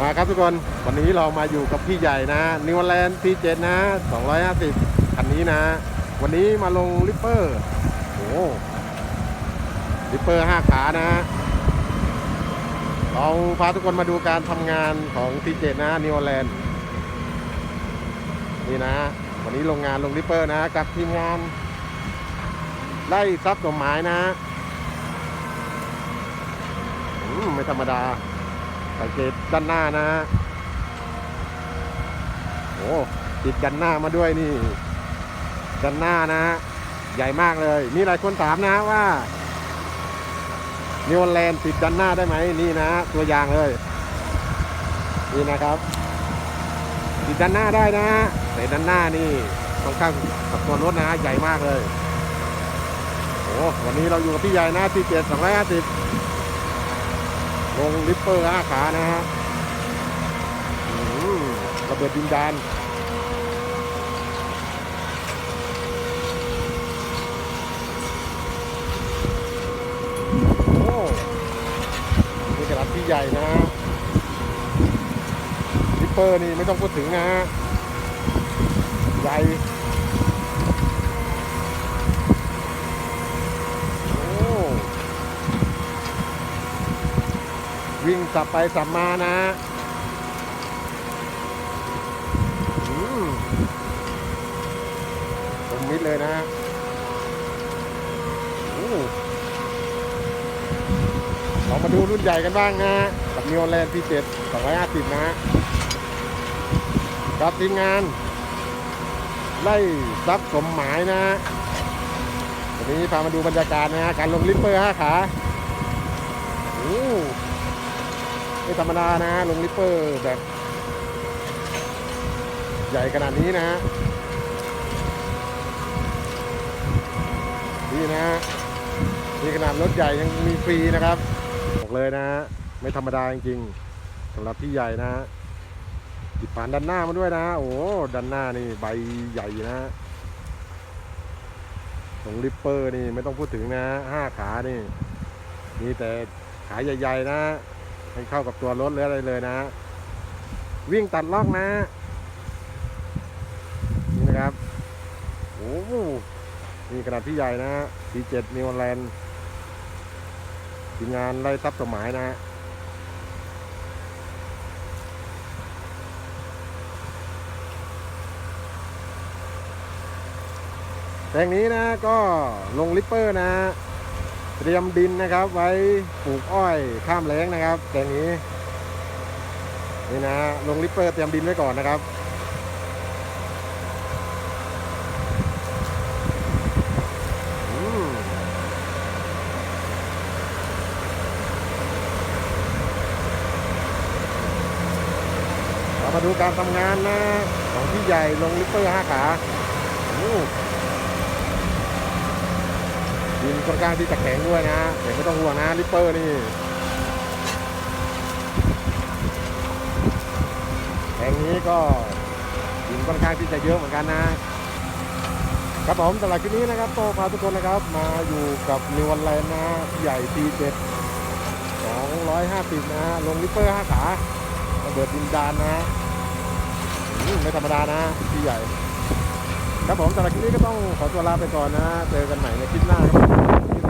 มาครับทุกคนวันนี้เรามาอยู่กับพี่ใหญ่นะนิวแลนด์ T7 นะ 250 คันนี้นะ วันนี้มาลงลิปเปอร์โอ้ลิปเปอร์ 5 ขานะ เราพาทุกคนมาดูการทำงานของ T7 นะนิวแลนด์นี่นะ วันนี้ลงงานลงลิปเปอร์นะ กับทีมงาน ไล่ซับสมหมายนะอืมไม่ธรรมดา สังเกตด้านหน้านะฮะโอ้ติดด้านหน้ามาด้วยนี่ด้านหน้านะฮะใหญ่มากเลย มีหลายคนถามนะว่านิวแลนด์ติดด้านหน้าได้ไหมนี่นะ ตัวอย่างเลย นี่นะครับ ติดด้านหน้าได้นะฮะแต่ด้านหน้านี่ตรงข้างกับตัวรถนะฮะใหญ่มากเลยโอ้วันนี้เราอยู่กับพี่ใหญ่นะที่เจ็ดสองร้อยห้าสิบ ลงลิปเปอร์ห้าขานะฮะระเบิดดินดานโอ้นี่กระดับที่ใหญ่นะฮะลิปเปอร์นี่ไม่ต้องพูดถึงนะฮะใหญ่ โอ้ วิ่งสับไปสับมานะอืมตรงมิดเลยนะโอ้เรามาดูรุ่นใหญ่กันบ้างนะกับนิโอแลนด์พีเจ็ดสองร้อยห้าสิบนะกับทีมงาน ไล่ซับสมหมายนะวันนี้พามาดูบรรยากาศนะการลงลิปเปอร์ห้าขาโอ้ ไม่ธรรมดานะลงลิปเปอร์แบบ ใหญ่ขนาดนี้นะฮะนี่นะนี่ขนาดรถใหญ่ยังมีฟรีนะครับบอกเลยนะฮะไม่ธรรมดาจริงๆสำหรับที่ใหญ่นะติดปานด้านหน้ามาด้วยนะ โอ้ด้านหน้านี่ใบใหญ่นะตรงลิปเปอร์นี่ไม่ต้องพูดถึงนะห้าขานี่มีแต่ขาใหญ่ ๆ นะ ให้เข้ากับตัวรถหรืออะไรเลยนะ วิ่งตัดล็อกนะ นี่นะครับโอ้โหนี่ขนาดที่ใหญ่นะ T7 นิวแลนด์ทีมงานไล่ทับสมหมายนะแปลงนี้นะก็ลงลิปเปอร์นะ เตรียมดินนะครับ ไว้ปลูกอ้อยข้ามแล้งนะครับแปลงนี้นี่นะลงลิปเปอร์เตรียมดินไว้ก่อนนะครับมามาดูการทำงานนะ ของพี่ใหญ่ลงลิปเปอร์ห้าขาโอ้ ดินค่อนข้างที่จะแข็งด้วยนะแต่ไม่ต้องห่วงนะลิปเปอร์นี่แผงนี้ก็ดินค่อนข้างที่จะเยอะเหมือนกันนะครับผมสำหรับคลิปนี้นะครับก็พาทุกคนนะครับ มาอยู่กับนิวันแลนด์นะใหญ่ T7 250นะลงลิปเปอร์5ขาระเบิดดินดานนะอืมไม่ธรรมดานะพี่ใหญ่ ครับผมสำหรับคลิปนี้ก็ต้องขอตัวลาไปก่อนนะ เจอกันใหม่ในคลิปหน้าครับ